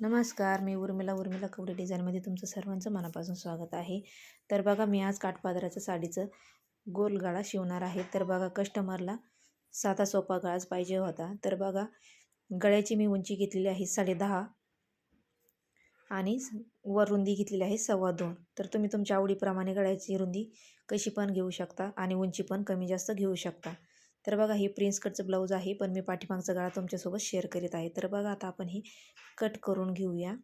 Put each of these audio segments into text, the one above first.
नमस्कार मी उर्मिला. उर्मिला कपडे डिझाईनमध्ये तुमचं सर्वांचं मनापासून स्वागत आहे. तर बघा मी आज काठपादराच्या साडीचं गोल गळा शिवणार आहे. तर बघा कस्टमरला साधा सोपा गळाच पाहिजे होता. तर बघा गळ्याची मी उंची घेतलेली आहे साडेदहा आणि वर रुंदी घेतलेली आहे सव्वा दोन. तर तुम्ही तुमच्या आवडीप्रमाणे गळ्याची रुंदी कशी पण घेऊ शकता आणि उंची पण कमी जास्त घेऊ शकता. तर बघा हे प्रिन्स कटचं ब्लाऊज आहे पण मी पाठीमागचा गळा तुमच्यासोबत शेअर करीत आहे. तर बघा आता आपण हे कट करून घेऊया.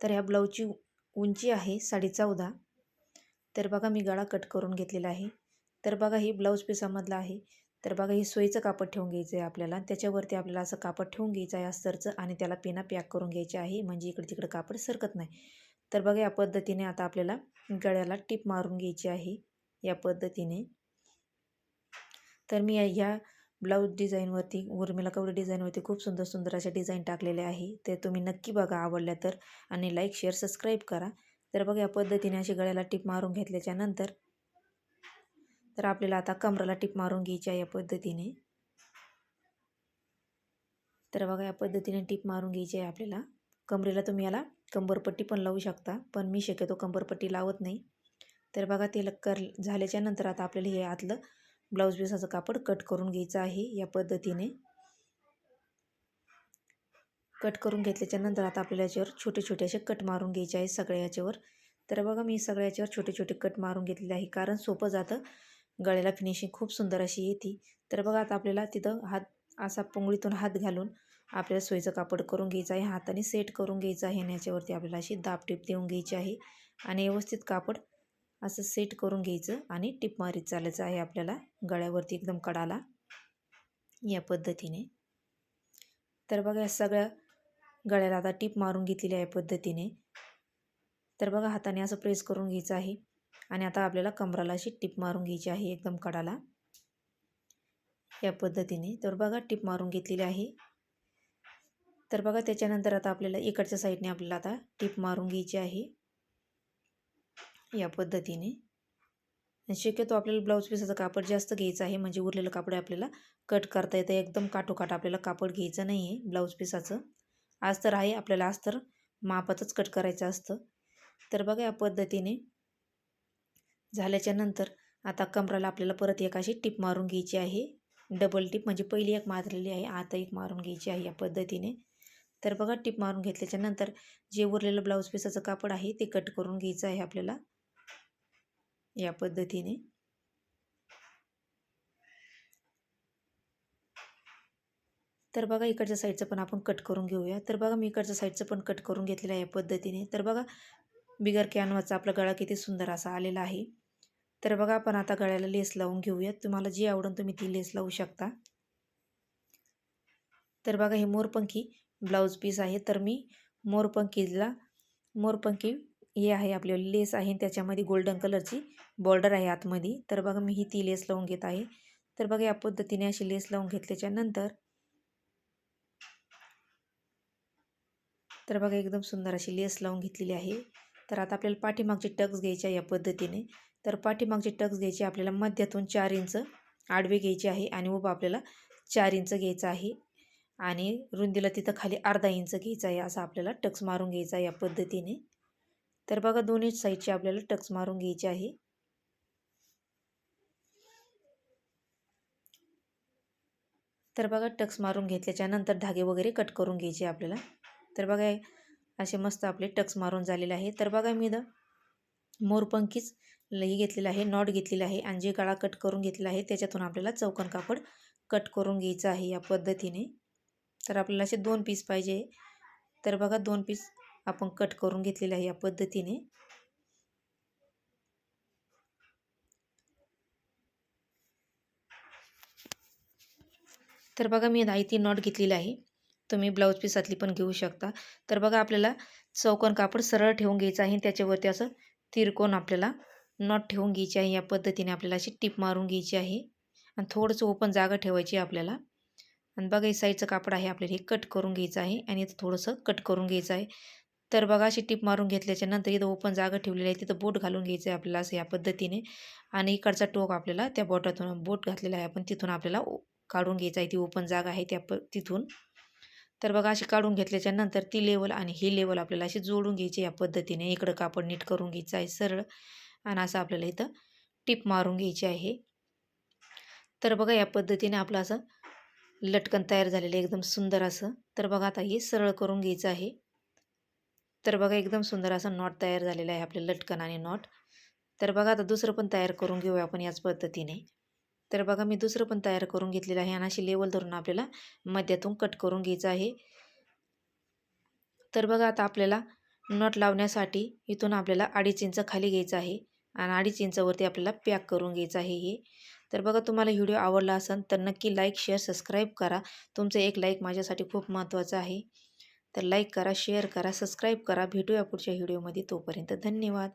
तर ह्या ब्लाऊजची उंची आहे साडे चौदा. तर बघा मी गळा कट करून घेतलेला आहे. तर बघा ही ब्लाऊज पिसामधला आहे. तर बघा हे सोयीचं कापड ठेवून घ्यायचं आहे आपल्याला. त्याच्यावरती आपल्याला असं कापड ठेवून घ्यायचं आहे अस्तरचं आणि त्याला पिना पॅक करून घ्यायचे आहे. म्हणजे इकडे तिकडे कापड सरकत नाही. तर बघा या पद्धतीने आता आपल्याला गळ्याला टिप मारून घ्यायची आहे. या पद्धतीने. तर मी ह्या ब्लाऊज डिझाईनवरती उर्मिला कवडे डिझाईनवरती खूप सुंदर सुंदर अशा डिझाईन टाकलेल्या आहे. ते तुम्ही नक्की बघा आवडल्या तर आणि लाईक शेअर सबस्क्राईब करा. तर बघा या पद्धतीने अशी गळ्याला टिप मारून घेतल्याच्या नंतर तर आपल्याला आता कमराला टिप मारून घ्यायची आहे या पद्धतीने. तर बघा या पद्धतीने टिप मारून घ्यायची आहे आपल्याला. कमरेला तुम्ही याला कंबरपट्टी पण लावू शकता पण मी शक्यतो कंबरपट्टी लावत नाही. तर बघा ते कर झाल्याच्यानंतर आता आपल्याला हे आतलं ब्लाऊज पिसाचं कापड कट करून घ्यायचं आहे या पद्धतीने. कट करून घेतल्याच्या नंतर आता आपल्याला याच्यावर छोटे छोटे असे कट मारून घ्यायचे आहे सगळ्या याच्यावर. तर बघा मी सगळ्या याच्यावर छोटे छोटे कट मारून घेतलेले आहे कारण सोपं जातं. गळ्याला फिनिशिंग खूप सुंदर अशी येते. तर बघा आता आपल्याला तिथं हात असा पोंगळीतून हात घालून आपल्याला सोयीचं कापड करून घ्यायचं आहे. हाताने सेट करून घ्यायचं आहे आणि याच्यावरती आपल्याला अशी दाब टिप देऊन घ्यायची आहे. आणि व्यवस्थित कापड असं सेट करून घ्यायचं आणि टिप मारीत चालायचं आहे आपल्याला गळ्यावरती एकदम कडाला या पद्धतीने. तर बघा या सगळ्या गळ्याला आता टिप मारून घेतलेली आहे पद्धतीने. तर बघा हाताने असं प्रेस करून घ्यायचं आहे आणि आता आपल्याला कमराला अशी टिप मारून घ्यायची आहे एकदम कडाला या पद्धतीने. तर बघा टिप मारून घेतलेली आहे. तर बघा त्याच्यानंतर आता आपल्याला इकडच्या साईडने आपल्याला आता टिप मारून घ्यायची आहे. या पद्धतीने. शक्यतो आपल्याला ब्लाऊज पिसाचं कापड जास्त घ्यायचं आहे म्हणजे उरलेलं कापड आपल्याला कट करता येतं एकदम काठोकाठ आपल्याला कापड घ्यायचं नाही आहे ब्लाऊज पिसाचं आज तर आहे आपल्याला आज तर मापातच कट करायचं असतं. तर बघा या पद्धतीने झाल्याच्यानंतर आता कमराला आपल्याला परत एक अशी टिप मारून घ्यायची आहे. डबल टिप म्हणजे पहिली एक मारलेली आहे आता एक मारून घ्यायची आहे या पद्धतीने. तर बघा टिप मारून घेतल्याच्या नंतर जे उरलेलं ब्लाऊज पिसाचं कापड आहे ते कट करून घ्यायचं आहे आपल्याला. या पद्धतीने. तर बघा इकडच्या साईडचं पण आपण कट करून घेऊया. तर बघा मी इकडच्या साईडचं पण कट करून घेतलेलं आहे या पद्धतीने. तर बघा बिगर कॅनवाचा आपला गळा किती सुंदर असा आलेला आहे. तर बघा आपण आता गळ्याला लेस लावून घेऊयात. तुम्हाला जी आवडून तुम्ही ती लेस लावू शकता. तर बघा हे मोरपंखी ब्लाऊज पीस आहे. तर मी मोरपंखीला मोरपंखी हे आहे आपले लेस आहे त्याच्यामध्ये गोल्डन कलरची बॉर्डर आहे आतमध्ये. तर बघा मी ही ती लेस लावून घेत आहे. तर बघा या पद्धतीने अशी लेस लावून घेतल्याच्या नंतर तर बघा एकदम सुंदर अशी लेस लावून घेतलेली आहे. तर आता आपल्याला पाठीमागचे टक्स घ्यायचे या पद्धतीने. तर पाठीमागचे टक्स घ्यायचे आपल्याला मध्यातून चार इंच आडवे घ्यायचे आहे आणि उभं आपल्याला चार इंच घ्यायचं आहे. आणि रुंदीला तिथं खाली अर्धा इंच घ्यायचा आहे असं आपल्याला टक्स मारून घ्यायचा आहे या पद्धतीने. तर बघा दोन्ही साईडची आपल्याला टक्स मारून घ्यायची आहे. तर बघा टक्स मारून घेतल्याच्या नंतर धागे वगैरे कट करून घ्यायचे आपल्याला. तर बघा असे मस्त आपले टक्स मारून झालेले आहे. तर बघा मी द मोरपंखीच लई घेतलेलं आहे नॉट घेतलेलं आहे आणि जे गळा कट करून घेतलेला आहे त्याच्यातून आपल्याला चौकन कापड कट करून घ्यायचं आहे या पद्धतीने. तर आपल्याला असे दोन पीस पाहिजे. तर बघा दोन पीस आपण कट करून घेतलेले आहे या पद्धतीने. तर बघा मी ती नॉट घेतलेली आहे. तुम्ही ब्लाऊज पीसातली पण घेऊ शकता. तर बघा आपल्याला चौकोन कापड सरळ ठेवून घ्यायचं आहे त्याच्यावरती असं तिरकोन आपल्याला नॉट ठेवून घ्यायची आहे. या पद्धतीने आपल्याला अशी टिप मारून घ्यायची आहे. आणि थोडंसं ओपन जागा ठेवायची आहे आपल्याला. आणि बघा हे साईडचं कापड आहे. आपल्याला हे कट करून घ्यायचं आहे आणि थोडंसं कट करून घ्यायचं आहे. तर बघा अशी टिप मारून घेतल्याच्या नंतर इथं ओपन जागा ठेवलेली आहे. तिथं बोट घालून घ्यायचं आहे आपल्याला असं या पद्धतीने. आणि इकडचा टोक आपल्याला त्या बोटातून बोट घातलेला आहे. आपण तिथून आपल्याला काढून घ्यायचा आहे. ती ओपन जागा आहे त्या प तिथून. तर बघा अशी काढून घेतल्याच्या नंतर ती लेवल आणि ही लेवल आपल्याला अशी जोडून घ्यायची या पद्धतीने. इकडं कापड नीट करून घ्यायचं आहे सरळ. आणि असं आपल्याला इथं टीप मारून घ्यायची आहे. तर बघा या पद्धतीने आपलं असं लटकन तयार झालेलं आहे. एकदम सुंदर असं. तर बघा आता हे सरळ करून घ्यायचं आहे. तर बघा एकदम सुंदर असं नॉट तयार झालेलं आहे आपलं लटकन आणि नॉट. तर बघा आता दुसरं पण तयार करून घेऊया आपण याच पद्धतीने. तर बघा मी दुसरं पण तयार करून घेतलेलं आहे आणि अशी लेवल धरून आपल्याला मध्यातून कट करून घ्यायचं आहे. तर बघा आता आपल्याला नट लावण्यासाठी इथून आपल्याला अडीच इंच खाली घ्यायचं आहे आणि अडीच इंचवरती आपल्याला पॅक करून घ्यायचं आहे हे. तर बघा तुम्हाला व्हिडिओ आवडला असेल तर नक्की लाईक शेअर सबस्क्राईब करा. तुमचं एक लाईक माझ्यासाठी खूप महत्त्वाचं आहे. तर लाईक करा शेअर करा सबस्क्राईब करा. भेटूया पुढच्या व्हिडिओमध्ये तोपर्यंत धन्यवाद.